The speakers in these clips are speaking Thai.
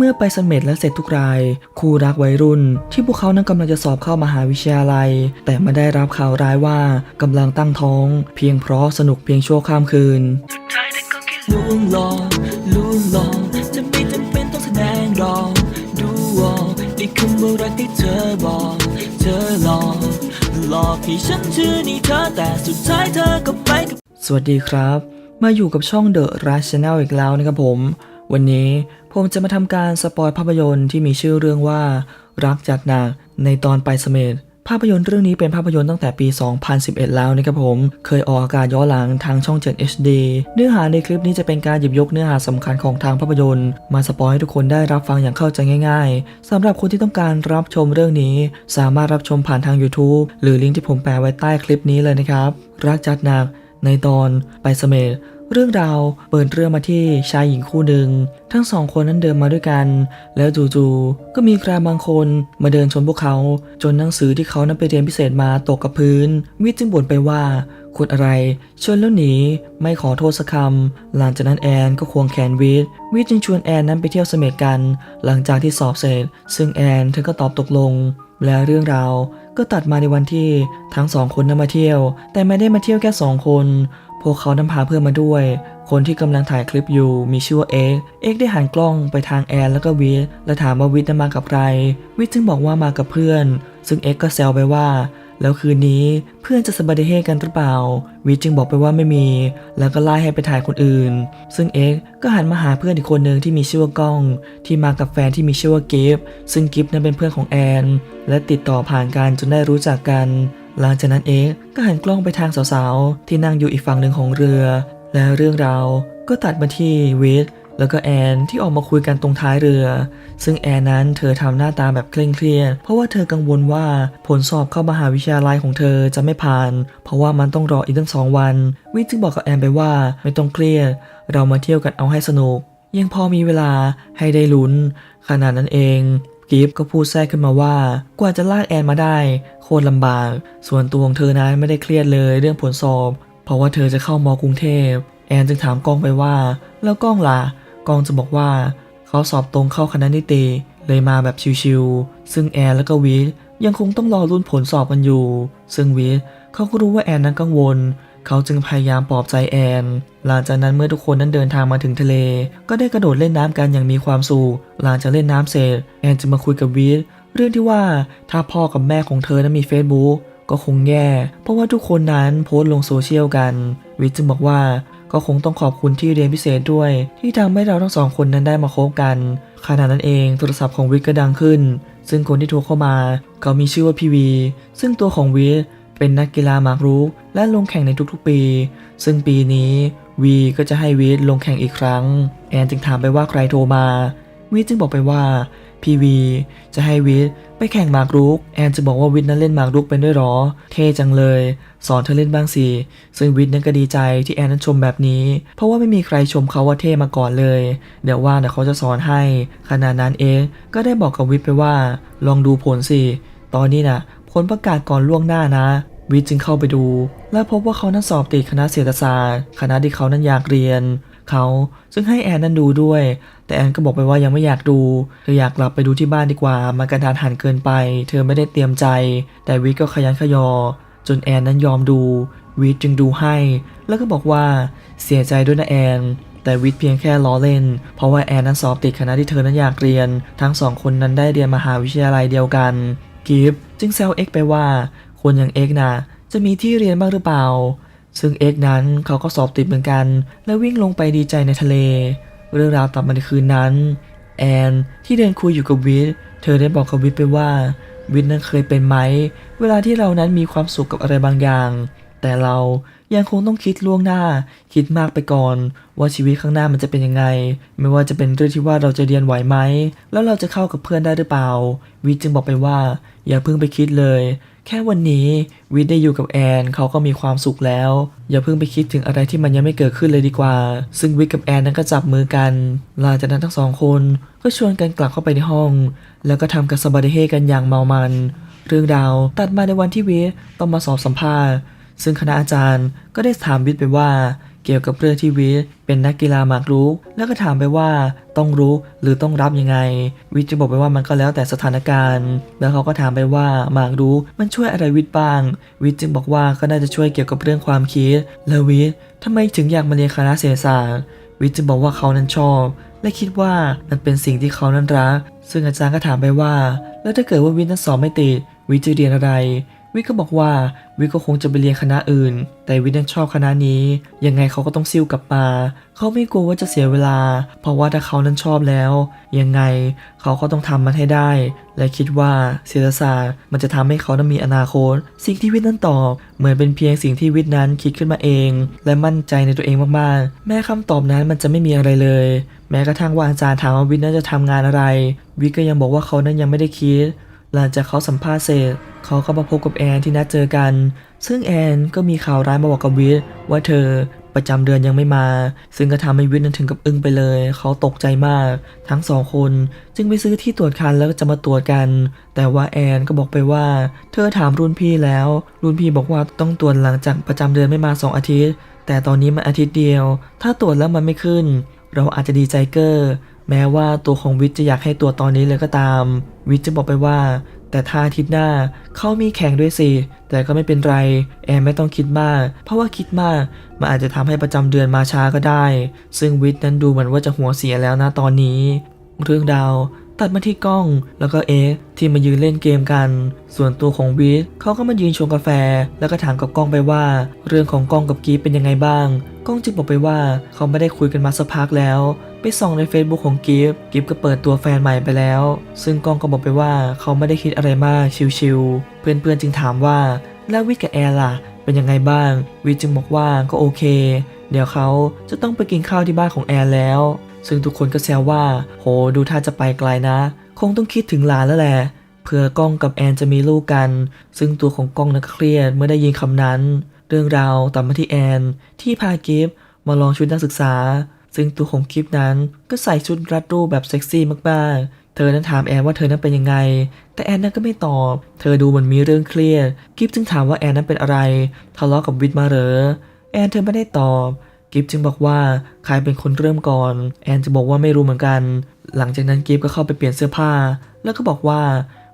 เมื่อไปเสม็ดและเสร็จทุกราย คู่รักวัยรุ่น ที่พวกเขานั้นกำลังจะสอบเข้ามหาวิทยาลัย แต่มาได้รับข่าวร้ายว่ากำลังตั้งท้อง เพียงเพราะสนุกเพียงชั่วข้ามคืนสุดท้ายนั้นก็แค่ลวงหลอกลวงหลอกจะไม่จำเป็นต้องแสดงหรอกดูออกในคำว่ารักที่เธอบอก เธอหลอกหลอกให้ฉันเชื่อในเธอแต่สุดท้ายเธอก็ไปกับสวัสดีครับ มาอยู่กับช่อง The Rush Channel อีกแล้วนะครับผม วันนี้ผมจะมาทำการสปอยภาพยนตร์ที่มีชื่อเรื่องว่า รักจัดหนักในตอนไปเสม็ดภาพยนตร์เรื่องนี้เป็นภาพยนตร์ตั้งแต่ปี 2011 แล้วนะครับผม เคยออกอากาศย้อนหลังทางช่อง 7 HD เนื้อหาในคลิปนี้จะเป็นการหยิบยกเนื้อหาสำคัญของทางภาพยนตร์ มาสปอยให้ทุกคนได้รับฟังอย่างเข้าใจง่ายๆสำหรับคนที่ต้องการรับชมเรื่องนี้ สามารถรับชมผ่านทาง YouTube หรือลิงก์ที่ผมแปะไว้ใต้คลิปนี้เลยนะครับ รักจัดหนักในตอนไปเสม็ด เรื่องราวเปิดเรื่องมาที่ชายหญิงคู่หนึ่ง ทั้งสองคนนั้นเดินมาด้วยกัน แล้วจู่ๆก็มีใครบางคนมาเดินชนพวกเขา จนหนังสือที่เขานั้นไปเรียนพิเศษมาตกกับพื้นวิทจึงบ่นไปว่าคุณอะไรชนแล้วหนีไม่ขอโทษสักคำหลังจากนั้นแอนก็ควงแขนวิทวิทจึงชวนแอนนั้นไปเที่ยวเสม็ดกัน หลังจากที่สอบเสร็จ ซึ่งแอนเธอก็ตอบตกลง และเรื่องราวก็ตัดมาในวันที่ทั้งสองคนนั้นมาเที่ยว แต่ไม่ได้มาเที่ยวแค่สองคน พวกเขานำพาเพื่อนมาด้วย คนที่กำลังถ่ายคลิปอยู่มีชื่อว่าเอ็กเอ็กได้หันกล้องไปทางแอนแล้วก็วิทและถามว่าวิทย์นั้นมากับใคร วิทย์จึงบอกว่ามากับเพื่อน ซึ่งเอ็กก็แซวไปว่า แล้วคืนนี้เพื่อนจะสบายเฮกันหรือเปล่า วิทจึงบอกไปว่าไม่มี แล้วก็ไล่ให้ไปถ่ายคนอื่น ซึ่งเอ็กก็หันมาหาเพื่อนอีกคนหนึ่งที่มีชื่อว่าก้อง ที่มากับแฟนที่มีชื่อว่ากิฟต์ซึ่งกิฟต์นั้นเป็นเพื่อนของแอน และติดต่อผ่านกันจนได้รู้จักกัน หลังจากนั้นเอ็กก็หันกล้องไปทางสาวๆที่นั่งอยู่อีกฝั่งหนึ่งของเรือ และเรื่องราวก็ตัดมาที่วิท แล้วก็แอนที่ออกมาคุยกันตรงท้ายเรือ ซึ่งแอนนั้นเธอทำหน้าตาแบบเคร่งเครียด เพราะว่าเธอกังวลว่าผลสอบเข้ามหาวิทยาลัยของเธอจะไม่ผ่าน เพราะว่ามันต้องรออีกตั้งสองวัน วิทย์จึงบอกกับแอนไปว่าไม่ต้องเครียด เรามาเที่ยวกันเอาให้สนุก ยังพอมีเวลาให้ได้ลุ้น ขนาดนั้นเองกิฟก็พูดแทรกขึ้นมาว่ากว่าจะลากแอนมาได้ โคตรลำบาก ส่วนตัวของเธอนั้นไม่ได้เครียดเลยเรื่องผลสอบ เพราะว่าเธอจะเข้ามอกรุงเทพ แอนจึงถามกล้องไปว่า แล้วกล้องล่ะ กองจะบอกว่า เขาสอบตรงเข้าคณะนิติเลยมาแบบชิวๆซึ่งแอนและก็วิทยังคงต้องรอรุ่นผลสอบกันอยู่ ซึ่งวิทเขาก็รู้ว่าแอนนั้นกังวล เขาจึงพยายามปลอบใจแอน หลังจากนั้นเมื่อทุกคนนั้นเดินทางมาถึงทะเล ก็ได้กระโดดเล่นน้ำกันอย่างมีความสุข หลังจากเล่นน้ำเสร็จแอนจึงมาคุยกับวิทเรื่องที่ว่าถ้าพ่อกับแม่ของเธอนั้นมี Facebook ก็คงแย่ เพราะว่าทุกคนนั้นโพสต์ลงโซเชียลกัน วิทจึงบอกว่า ก็คงต้องขอบคุณที่เรียนพิเศษด้วย ที่ทำให้เราทั้งสองคนนั้นได้มาคบกันขณะนั้นเองโทรศัพท์ของวิทก็ดังขึ้น ซึ่งคนที่โทรเข้ามาเขามีชื่อว่าพีวี ซึ่งตัวของวิทเป็นนักกีฬาหมากรุกและลงแข่งในทุกๆปี ซึ่งปีนี้วีก็จะให้วิทลงแข่งอีกครั้ง แอนจึงถามไปว่าใครโทรมา วิทจึงบอกไปว่าพีวีจะให้วิทไปแข่งหมากรุก แอนจะบอกว่าวิทนั้นเล่นหมากรุกเป็นด้วยหรอ เท่จังเลย สอนเธอเล่นบ้างสิ ซึ่งวิทนั้นก็ดีใจที่แอนนั้นชมแบบนี้ เพราะว่าไม่มีใครชมเขาว่าเท่มาก่อนเลย เดี๋ยวว่าเดี๋ยวเขาจะสอนให้ ขณะนั้นเองก็ได้บอกกับวิทไปว่า ลองดูผลสิ ตอนนี้นะ่ะผลประกาศก่อนล่วงหน้านะ วิทจึงเข้าไปดู และพบว่าเขานั้นสอบติดคณะเศรษฐศาสตร์ คณะที่เขานั้นอยากเรียน เขา ซึ่งให้แอนนั้นดูด้วย แต่แอนก็บอกไปว่ายังไม่อยากดูเธออยากกลับไปดูที่บ้านดีกว่า มันกระทานหันเกินไป เธอไม่ได้เตรียมใจ แต่วิทก็ขยันขยอ จนแอนนั้นยอมดูวิทจึงดูให้ แล้วก็บอกว่าเสียใจด้วยนะแอน แต่วิทเพียงแค่ล้อเล่น เพราะว่าแอนนั้นสอบติดคณะที่เธอนั้นอยากเรียน ทั้งสองคนนั้นได้เรียนมหาวิทยาลัยเดียวกัน กิฟจึงแซวเอ็กไปว่า คนอย่างเอ็กนะจะมีที่เรียนบ้างหรือเปล่า ซึ่งเอ็กนั้นเขาก็สอบติดเหมือนกัน และวิ่งลงไปดีใจในทะเล เรื่องราวต่อมาในคืนนั้น แอนที่เดินคุยอยู่กับวิทเธอได้บอกกับวิทไปว่าวิทนั้นเคยเป็นไหม เวลาที่เรานั้นมีความสุขกับอะไรบางอย่าง แต่เรา ยังคงต้องคิดล่วงหน้า คิดมากไปก่อน ว่าชีวิตข้างหน้ามันจะเป็นยังไง ไม่ว่าจะเป็นเรื่องที่ว่าเราจะเรียนไหวไหม แล้วเราจะเข้ากับเพื่อนได้หรือเปล่า วิทจึงบอกไปว่า อย่าเพิ่งไปคิดเลย แค่วันนี้วิทย์ได้อยู่กับแอนเขาก็มีความสุขแล้ว อย่าเพิ่งไปคิดถึงอะไรที่มันยังไม่เกิดขึ้นเลยดีกว่า ซึ่งวิทย์กับแอนนั้นก็จับมือกัน หลังจากนั้นทั้งสองคนก็ชวนกันกลับเข้าไปในห้อง แล้วก็ทำกันสบายเฮกันอย่างเมามัน เรื่องราวตัดมาในวันที่วิทย์ต้องมาสอบสัมภาษณ์ ซึ่งคณะอาจารย์ก็ได้ถามวิทย์ไปว่า เกี่ยวกับเรื่องที่วิทย์เป็นนักกีฬาหมากรุก แล้วก็ถามไปว่าต้องรู้หรือต้องรับยังไง วิทย์จะบอกไปว่ามันก็แล้วแต่สถานการณ์ แล้วเขาก็ถามไปว่าหมากรุกมันช่วยอะไรวิทย์บ้าง วิทย์จึงบอกว่าก็น่าจะช่วยเกี่ยวกับเรื่องความคิด แล้ววิทย์ทำไมถึงอยากมาเรียนคณะเศรษฐศาสตร์ วิทย์จึงบอกว่าเขานั้นชอบ และคิดว่ามันเป็นสิ่งที่เขานั้นรัก ซึ่งอาจารย์ก็ถามไปว่า แล้วถ้าเกิดว่าวิทย์นั้นสอบไม่ติดวิทย์จะเรียนอะไร วิก็บอกว่าวิก็คงจะไปเรียนคณะอื่น แต่วินั้นชอบคณะนี้ ยังไงเขาก็ต้องซิ่วกลับมาเขาไม่กลัวว่าจะเสียเวลา เพราะว่าถ้าเขานั้นชอบแล้ว ยังไงเขาก็ต้องทำมันให้ได้ และคิดว่าเศรษฐศาสตร์มันจะทำให้เขานั้นมีอนาคต สิ่งที่วิทย์นั้นตอบ เหมือนเป็นเพียงสิ่งที่วิทย์นั้นคิดขึ้นมาเอง และมั่นใจในตัวเองมากๆ แม้คำตอบนั้นมันจะไม่มีอะไรเลย แม้กระทั่งว่าอาจารย์ถามว่าวิทย์นั้นจะทำงานอะไร วิทย์ก็ยังบอกว่าเขานั้นยังไม่ได้คิด หลังจากเขาสัมภาษณ์เสร็จเขาก็มาพบกับแอนที่นัดเจอกัน ซึ่งแอนก็มีข่าวร้ายมาบอกกับวิทว่าเธอประจำเดือนยังไม่มา ซึ่งก็ทำให้วิทนั้นถึงกับอึ้งไปเลย เขาตกใจมาก ทั้งสองคนจึงไปซื้อที่ตรวจคันแล้วก็จะมาตรวจกัน แต่ว่าแอนก็บอกไปว่า เธอถามรุ่นพี่แล้ว รุ่นพี่บอกว่าต้องตรวจหลังจากประจำเดือนไม่มาสองอาทิตย์ แต่ตอนนี้มันอาทิตย์เดียว ถ้าตรวจแล้วมันไม่ขึ้น เราอาจจะดีใจเกอร์ แม้ว่าตัวของวิทย์จะอยากให้ตัวตอนนี้เลยก็ตาม วิทย์จะบอกไปว่า แต่ถ้าอาทิตย์หน้าเขามีแข่งด้วยสิ แต่ก็ไม่เป็นไร แอนไม่ต้องคิดมาก เพราะว่าคิดมากมันอาจจะทำให้ประจำเดือนมาช้าก็ได้ ซึ่งวิทย์นั้นดูเหมือนว่าจะหัวเสียแล้วนะตอนนี้ เรื่องราวตัดมาที่กล้องแล้วก็เอ็กที่มายืนเล่นเกมกัน ส่วนตัวของวิทย์เขาก็มายืนชงกาแฟ แล้วก็ถามกับกล้องไปว่า เรื่องของกล้องกับกีฟเป็นยังไงบ้าง กล้องจึงบอกไปว่าเขาไม่ได้คุยกันมาสักพักแล้ว ไปส่องใน Facebook ของกิฟต์กิฟต์ก็เปิดตัวแฟนใหม่ไปแล้ว ซึ่งกล้องก็บอกไปว่าเขาไม่ได้คิดอะไรมากชิวๆเพื่อนๆจึงถามว่าแล้ววิทกับแอร์ล่ะ เป็นยังไงบ้าง วิทจึงบอกว่าก็โอเค เดี๋ยวเขาจะต้องไปกินข้าวที่บ้านของแอร์แล้ว ซึ่งทุกคนก็แซวว่า โหดูท่าจะไปไกลนะ คงต้องคิดถึงหลานแล้วแหละเผื่อกล้องกับแอนจะมีลูกกัน ซึ่งตัวของกล้องนั้นก็เครียดเมื่อได้ยินคำนั้น เรื่องราวตัดมาที่แอน ที่พากิฟต์มาลองชุดนักศึกษา ซึ่งตัวของกิฟต์นั้นก็ใส่ชุดรัดรูปแบบเซ็กซี่มากๆ เธอนั้นถามแอนว่าเธอนั้นเป็นยังไง แต่แอนนั้นก็ไม่ตอบ เธอดูเหมือนมีเรื่องเครียดกิฟต์จึงถามว่าแอนนั้นเป็นอะไร ทะเลาะกับวิทมาเหรอ แอนเธอไม่ได้ตอบ กิฟจึงบอกว่าใครเป็นคนเริ่มก่อน แอนจะบอกว่าไม่รู้เหมือนกัน หลังจากนั้นกิฟก็เข้าไปเปลี่ยนเสื้อผ้า แล้วก็บอกว่า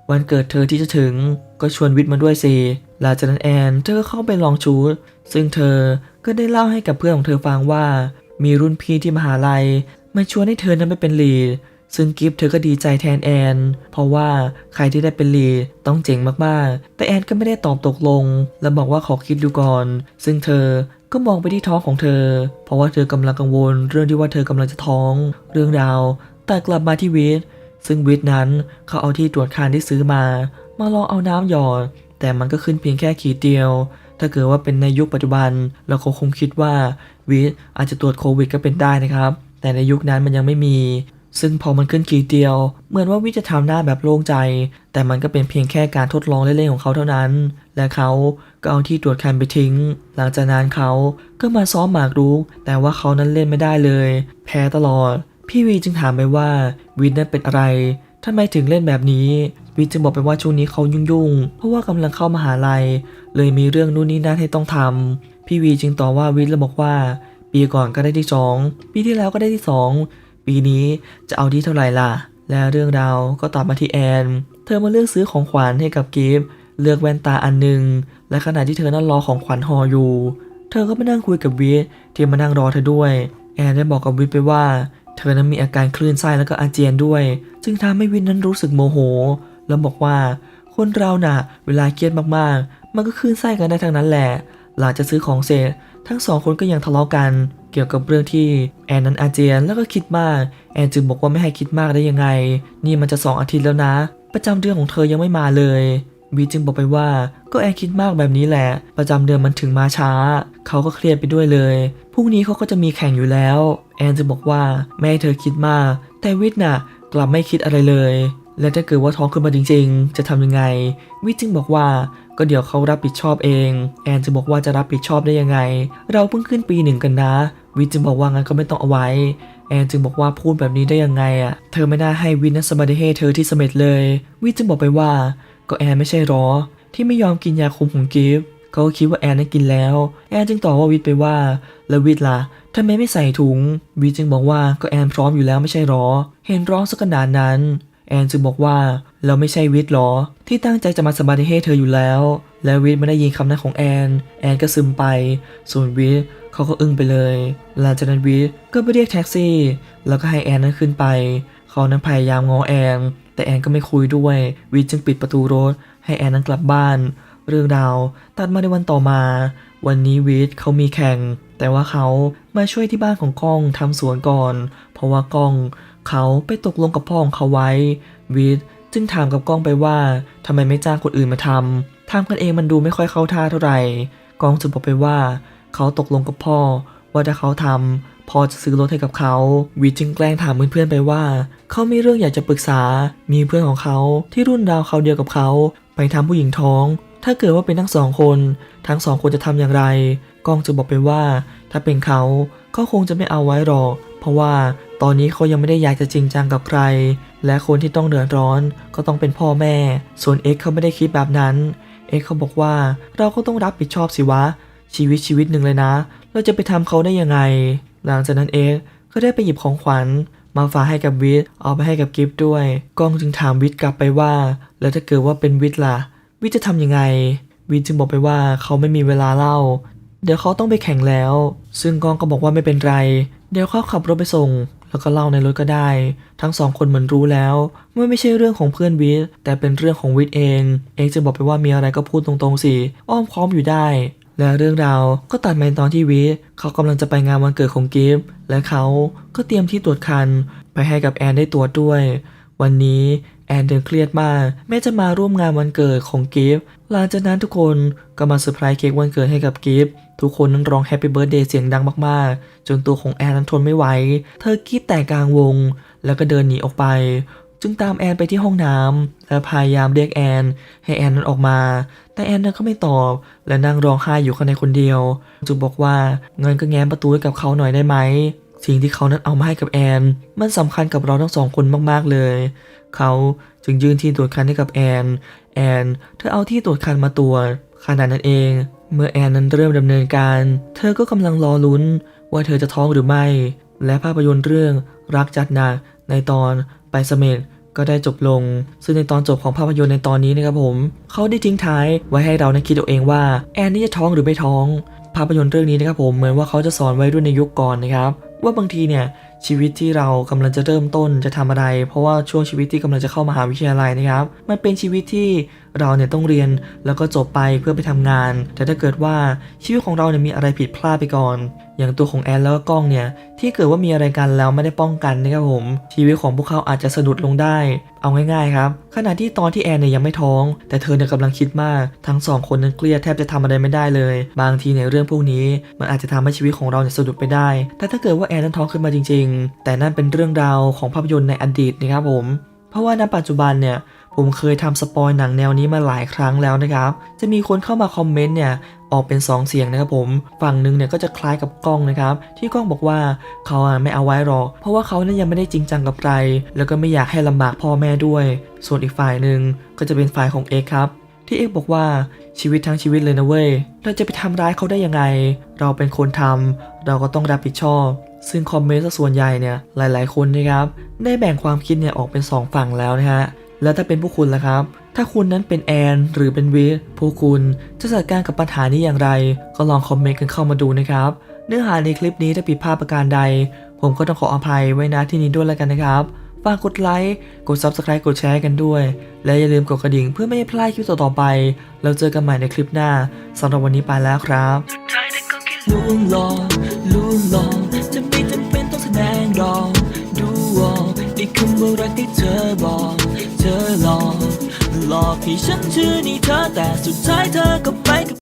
วันเกิดเธอที่จะถึงก็ชวนวิทย์มาด้วยสิ หลังจากนั้นแอนเธอก็เข้าไปลองชุด ซึ่งเธอก็ได้เล่าให้กับเพื่อนของเธอฟังว่า มีรุ่นพี่ที่มหาลัยมาชวนให้เธอนั้นไปเป็นลีดซึ่งกิฟเธอก็ดีใจแทนแอน เพราะว่าใครที่ได้เป็นลีดต้องเจ๋งมากๆ แต่แอนก็ไม่ได้ตอบตกลง และบอกว่าขอคิดดูก่อน ซึ่งเธอก็มองไปที่ท้องของเธอ เพราะว่าเธอกำลังกังวล เรื่องที่ว่าเธอกำลังจะท้อง เรื่องราว แต่กลับมาที่วิทซึ่งวิทนั้นเขาเอาที่ตรวจคานที่ซื้อมา มาลองเอาน้ำหยอด แต่มันก็ขึ้นเพียงแค่ขีดเดียว ถ้าเกิดว่าเป็นในยุคปัจจุบัน เราคงคิดว่าวิอาจจะตรวจโควิดก็เป็นได้นะครับ แต่ในยุคนั้นมันยังไม่มี ซึ่งพอมันขึ้นขีดเดียว เหมือนว่าวิจะทำหน้าแบบโล่งใจ แต่มันก็เป็นเพียงแค่การทดลองเล่นๆของเขาเท่านั้น และเขาก็เอาที่ตรวจคันไปทิ้ง หลังจากนั้นเขาก็มาซ้อมหมากรุก แต่ว่าเขานั้นเล่นไม่ได้เลย แพ้ตลอด พี่วีจึงถามไปว่าวิทย์นั้นเป็นอะไรทำไมถึงเล่นแบบนี้ วิทจึงบอกไปว่าช่วงนี้เขายุ่งๆ เพราะว่ากำลังเข้ามหาลัย เลยมีเรื่องนู่นนี่นั่นให้ต้องทำพี่วีจึงตอบว่าวิทย์แล้วบอกว่า ปีก่อนก็ได้ที่สองปีที่แล้วก็ได้ที่สองปีนี้จะเอาที่เท่าไหร่ล่ะ และเรื่องราวก็ตอบมาที่แอน เธอมาเลือกซื้อของขวัญให้กับกิฟต์เลือกแว่นตาอันหนึ่งและขณะที่เธอนั่งรอของขวัญห่ออยู่ เธอก็มานั่งคุยกับวิทย์ที่มานั่งรอเธอด้วย แอนได้บอกกับวิทย์ไปว่า เธอนั้นมีอาการคลื่นไส้แล้วก็อาเจียนด้วย จึงทำให้วินนั้นรู้สึกโมโห แล้วบอกว่า คนเราน่ะ เวลาเครียดมากๆ มันก็คืนไส้กันได้ทั้งนั้นแหละ หลังจากซื้อของเสร็จ ทั้งสองคนก็ยังทะเลาะกัน เกี่ยวกับเรื่องที่แอนนั้นอาเจียนแล้วก็คิดมาก แอนจึงบอกว่าไม่ให้คิดมากได้ยังไง นี่มันจะสองอาทิตย์แล้วนะ ประจำเดือนของเธอยังไม่มาเลยวีจึงบอกไปว่าก็แอนคิดมากแบบนี้แหละ ประจำเดือนมันถึงมาช้า เขาก็เครียดไปด้วยเลยพรุ่งนี้เขาก็จะมีแข่งอยู่แล้ว แอนจะบอกว่าแม่ให้เธอคิดมาก แต่วิทย์น่ะ กลับไม่คิดอะไรเลย และถ้าเกิดว่าท้องขึ้นมาจริง ๆ จะทำยังไง วิทจึงบอกว่าก็เดี๋ยวเขารับผิดชอบเอง แอนจะบอกว่าจะรับผิดชอบได้ยังไง เราเพิ่งขึ้นปีหนึ่งกันนะ วิทจึงบอกว่างั้นก็ไม่ต้องเอาไว้ แอนจึงบอกว่าพูดแบบนี้ได้ยังไงอะ เธอไม่น่าให้วินนัสบาเดเฮเธอที่เสม็ดเลย วิทจึงบอกไปว่า ก็แอนไม่ใช่หรอ ที่ไม่ยอมกินยาคุมของกิฟเขาก็คิดว่าแอนนั้นกินแล้ว แอนจึงตอบว่าวิทไปว่า แล้ววิทย์ล่ะทำไมไม่ใส่ถุง วิทจึงบอกว่าก็แอนพร้อมอยู่แล้วไม่ใช่หรอ เห็นร้องสักขนาดนั้น แอนจึงบอกว่าแล้วไม่ใช่วิทย์หรอ ที่ตั้งใจจะมาสบายให้เธออยู่แล้ว แล้ววิทย์ไม่ได้ยินคำนั้นของแอน แอนก็ซึมไป ส่วนวิทย์เขาก็อึ้งไปเลย หลังจากนั้นวิทย์ก็ไปเรียกแท็กซี่ แล้วก็ให้แอนนั้นขึ้นไปเขานั้นพยายามง้อแอน แต่แอนก็ไม่คุยด้วย วิทย์จึงปิดประตูรถ ให้แอนนั้นกลับบ้าน เรื่องราวตัดมาในวันต่อมา วันนี้วิทย์เขามีแข่ง แต่ว่าเขามาช่วยที่บ้านของก้องทำสวนก่อน เพราะว่าก้องเขาไปตกลงกับพ่อของเขาไว้ วิทจึงถามกับก้องไปว่าทำไมไม่จ้างคนอื่นมาทำทำกันเองมันดูไม่ค่อยเข้าท่าเท่าไหร่ก้องจึงบอกไปว่า เขาตกลงกับพ่อ ว่าถ้าเขาทำพ่อจะซื้อรถให้กับเขา วิทจึงแกล้งถามเพื่อนๆไปว่า เขามีเรื่องอยากจะปรึกษา มีเพื่อนของเขาที่รุ่นราวเขาเดียวกับเขา ไปทำผู้หญิงท้อง ถ้าเกิดว่าเป็นทั้งสองคน ทั้งสองคนจะทำอย่างไรก้องจะบอกไปว่า ถ้าเป็นเขาก็คงจะไม่เอาไว้หรอก เพราะว่าตอนนี้เขายังไม่ได้อยากจะจริงจังกับใคร และคนที่ต้องเดือดร้อนก็ต้องเป็นพ่อแม่ ส่วนเอ็กเขาไม่ได้คิดแบบนั้น เอ็กเขาบอกว่าเราก็ต้องรับผิดชอบสิวะ ชีวิตชีวิตหนึ่งเลยนะ เราจะไปทำเขาได้ยังไง หลังจากนั้นเอ็กก็ได้ไปหยิบของขวัญมาฝากให้กับวิทเอาไปให้กับกิฟต์ด้วยก้องจึงถามวิทกลับไปว่า แล้วถ้าเกิดว่าเป็นวิทล่ะ วิทจะทำยังไง วิทจึงบอกไปว่าเขาไม่มีเวลาเล่า เดี๋ยวเขาต้องไปแข่งแล้ว ซึ่งกองก็บอกว่าไม่เป็นไร เดี๋ยวเขาขับรถไปส่ง แล้วก็เล่าในรถก็ได้ ทั้งสองคนเหมือนรู้แล้วว่าไม่ใช่เรื่องของเพื่อนวิทแต่เป็นเรื่องของวิทเอง เองจึงบอกไปว่ามีอะไรก็พูดตรงๆสิ อ้อมค้อมอยู่ได้ และเรื่องราวก็ตัดมาตอนที่วิทเขากำลังจะไปงานวันเกิดของกิฟและเขาก็เตรียมที่ตรวจคันไปให้กับแอนได้ตรวจด้วย วันนี้ แอนเดินเครียดมากแม้จะมาร่วมงานวันเกิดของกิฟต์หลังจากนั้นทุกคนก็มาเซอร์ไพรส์เค้กวันเกิดให้กับกิฟต์ทุกคนนั้นร้องแฮปปี้เบิร์ดเดย์เสียงดังมากๆ จนตัวของแอนนั้นทนไม่ไหว เธอกรีดแต่กลางวง แล้วก็เดินหนีออกไป จึงตามแอนไปที่ห้องน้ำและพยายามเรียกแอน ให้แอนนั้นออกมา แต่แอนนั้นก็ไม่ตอบ และนั่งร้องไห้อยู่ข้างในคนเดียว จึงบอกว่าเงินก็แง้มประตูให้กับเขาหน่อยได้ไหมสิ่งที่เขานั้นเอามาให้กับแอน มันสำคัญกับเราทั้งสองคนมากๆเลย เขาจึงยื่นที่ตรวจคันให้กับแอน แอน เธอเอาที่ตรวจคันมาตรวจขณะนั้นเอง เมื่อแอนนั้นเริ่มดำเนินการ เธอก็กำลังรอลุ้นว่าเธอจะท้องหรือไม่ และภาพยนตร์เรื่องรักจัดหนักในตอนไปสเสม็ดก็ได้จบลง ซึ่งในตอนจบของภาพยนตร์ในตอนนี้นะครับผม เขาได้ทิ้งท้ายไว้ให้เรานะคิดเอาเองว่าแอนนี่จะท้องหรือไม่ท้อง ภาพยนตร์เรื่องนี้นะครับผมเหมือนว่าเขาจะสอนไว้รุ่นในยุคก่อนนะครับว่าบางทีเนี่ย ชีวิตที่เรากำลังจะเริ่มต้นจะทำอะไร เพราะว่าช่วงชีวิตที่กำลังจะเข้ามหาวิทยาลัยนะครับ มันเป็นชีวิตที่ เราเนี่ยต้องเรียนแล้วก็จบไปเพื่อไปทำงาน แต่ถ้าเกิดว่าชีวิตของเราเนี่ยมีอะไรผิดพลาดไปก่อน อย่างตัวของแอนแล้วก็กล้องเนี่ยที่เกิดว่ามีอะไรกันแล้วไม่ได้ป้องกันนะครับผม ชีวิตของพวกเขาอาจจะสะดุดลงได้ เอาง่ายๆครับขณะที่ตอนที่แอนเนี่ยยังไม่ท้อง แต่เธอเนี่ยกำลังคิดมาก ทั้งสองคนนั้นเครียดแทบจะทำอะไรไม่ได้เลย บางทีในเรื่องพวกนี้มันอาจจะทำให้ชีวิตของเราเนี่ยสะดุดไปได้ แต่ถ้าเกิดว่าแอนนั้นท้องขึ้นมาจริง ๆ แต่นั่นเป็นเรื่องราวของภาพยนตร์ในอดีตนะครับผม เพราะว่าณปัจจุบันเนี่ย ผมเคยทำสปอยหนังแนวนี้มาหลายครั้งแล้วนะครับ จะมีคนเข้ามาคอมเมนต์เนี่ยออกเป็น 2 เสียงนะครับผม ฝั่งหนึ่งเนี่ยก็จะคล้ายกับกล้องนะครับ ที่กล้องบอกว่าเขาอะไม่เอาไว้หรอก เพราะว่าเขานั้นยังไม่ได้จริงจังกับใคร แล้วก็ไม่อยากให้ลำบากพ่อแม่ด้วย ส่วนอีกฝ่ายหนึ่งก็จะเป็นฝ่ายของเอกครับ ที่เอกบอกว่าชีวิตทั้งชีวิตเลยนะเว้ย เราจะไปทำร้ายเขาได้ยังไง เราเป็นคนทำเราก็ต้องรับผิดชอบ ซึ่งคอมเมนต์ส่วนใหญ่เนี่ยหลาย ๆ คนนะครับได้แบ่งความคิดเนี่ยออกเป็น 2 ฝั่งแล้วนะฮะ แล้วถ้าเป็นผู้คุณล่ะครับ ถ้าคุณนั้นเป็นแอนหรือเป็นวิทผู้คุณจะจัดการกับปัญหานี้อย่างไร ก็ลองคอมเมนต์กันเข้ามาดูนะครับ เนื้อหาในคลิปนี้ถ้าผิดพลาดประการใด ผมก็ต้องขออภัยไว้ณที่นี้ด้วยแล้วกันนะครับฝากกดไลค์ กด Subscribe กดแชร์กันด้วย และอย่าลืมกดกระดิ่งเพื่อไม่ให้พลาดคลิปต่อๆไป แล้วเจอกันใหม่ในคลิปหน้าสำหรับวันนี้ไปแล้วครับลุงลอกลุงลอกจะไม่จำเป็นต้องแสดงรอกดูออกในคำว่ารักที่เธอบอก หลอกหลอกให้ฉันเชื่อในเธอแต่สุดท้ายเธอก็ไปกับ